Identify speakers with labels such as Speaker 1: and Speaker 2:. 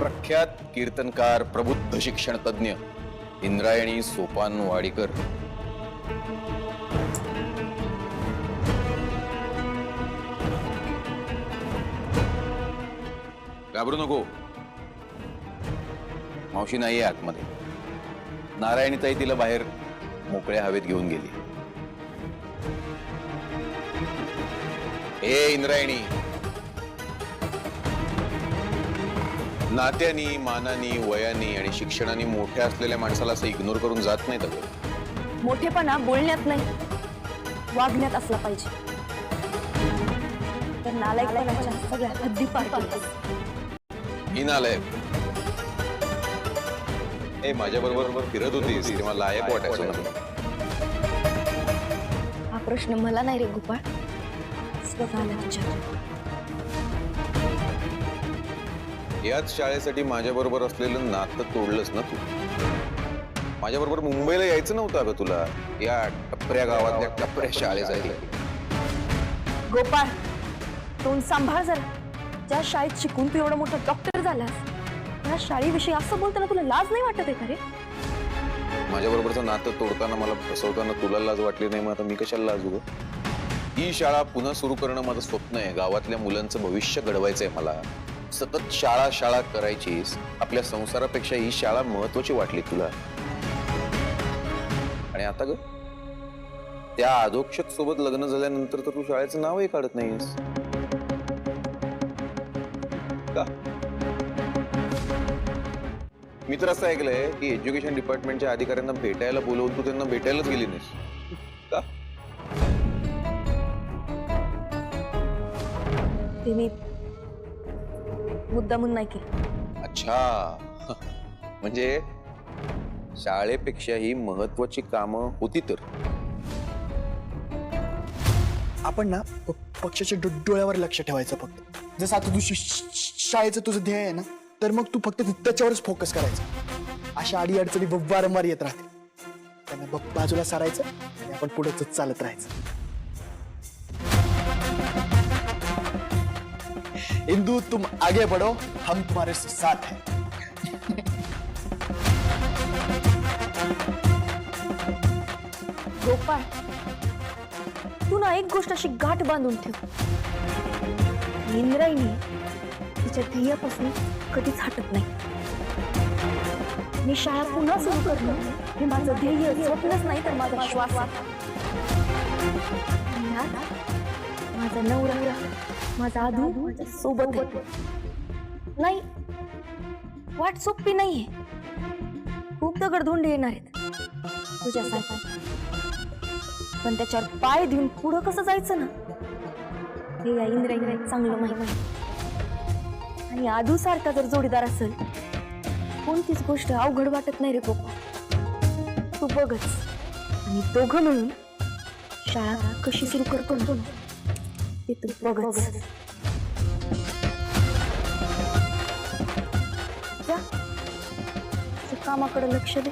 Speaker 1: प्रख्यात कीर्तनकार प्रबुद्ध शिक्षण तज्ञ इंद्रायणी सोपान वाडीकर. घाबरू नको. मावशी नाहीये आतमध्ये. नारायणीताई तिला बाहेर मोकळ्या हवेत घेऊन गेली. ए इंद्रायणी! नात्यानी मानानी वयानी आणि शिक्षणाने मोठ्या असलेल्या माणसाला असं इग्नोर करून जात नाहीत अगं.
Speaker 2: मोठेपणा बोलण्यात नाही वागण्यात असला पाहिजे. तर नालायकपणाच्या सगळ्या हद्दी पार केल्यास.
Speaker 1: ही नालायक. ए माझ्या बरोबर फिरत होतीस तेव्हा लायक वाटायचं
Speaker 2: हा प्रश्न मला नाही रे गोपाळ. स्वतःला विचार.
Speaker 1: याच शाळेसाठी माझ्या बरोबर असलेलं नातं तोडलंस ना तू? माझ्या बरोबर मुंबईला यायचं नव्हतं अगं तुला. या टपऱ्या गावातल्या टपऱ्या शाळेसाठी.
Speaker 2: गोपाळ तोंड सांभाळ जरा. ज्या शाळेत शिकून तू एवढा मोठा डॉक्टर झालास त्या शाळेविषयी असं बोलताना तुला लाज नाही वाटत आहे का रे?
Speaker 1: माझ्या बरोबरचं नातं तोडताना मला फसवताना तुला लाज वाटली नाही मग आता मी कशाला लाजू ग ही शाळा पुन्हा सुरू करणं माझं स्वप्न आहे. गावातल्या मुलांचं भविष्य घडवायचंय मला. सतत शाळा शाळा करायचीस आपल्या संसारापेक्षा ही शाळा महत्वाची वाटली तुला? आणि आता ग? त्या अधोक्षत सोबत लग्न झाल्यानंतर तर तू शाळेचं नावही काढत नाहीस का? मी तर असं ऐकलंय की एज्युकेशन डिपार्टमेंटच्या अधिकाऱ्यांना भेटायला बोलवून तू त्यांना भेटायलाच गेली नाहीस. का?
Speaker 2: ते मी मुद्दामून नाही केलं
Speaker 1: अच्छा. म्हणजे शाळेपेक्षा ही महत्वाची कामं होती तर.
Speaker 3: आपण ना प- पक्षाच्या डो- डोळ्यावर लक्ष ठेवायचं फक्त. जसं आता तू श- श- शाळेचं तुझं ध्येय आहे ना तर मग तू फक्त त्याच्यावरच फोकस करायचा. अशा अडी अडचणी वारंवार येत राहते त्यांना ब- बाजूला सारायचं आणि आपण पुढे चालत राहायचं. इंदू तुम आगे बढ़ो हम तुम्हारे साथ हैं।
Speaker 2: गोपाळ तू ना एक गोष्ट अशी गाठ बांधून ठेव. इंद्रायणी तिच्या ध्येयापासून कधीच हटत नाही. मी शाळा पुन्हा सुरू करणं हे माझं ध्येय स्वप्नच नाही तर माझा श्वास माझा नवरा माझा आधू सोबत नाही वाट सोपी नाहीये. खूप दगडधोंडे येणार आहेत. तुझ्यासाठी पण त्याच्यावर पाय देऊन पुढं कसं जायचं ना? हे या इंद्रायणी चांगलं माहिती आणि आधू सारखा जर जोडीदार असेल कोणतीच गोष्ट अवघड वाटत नाही रे गोपा तू बघच. आणि दोघं मिळून शाळा कशी सुरू करतो? ना, ते तू बघच जा. तुझ्या कामाकडे लक्ष दे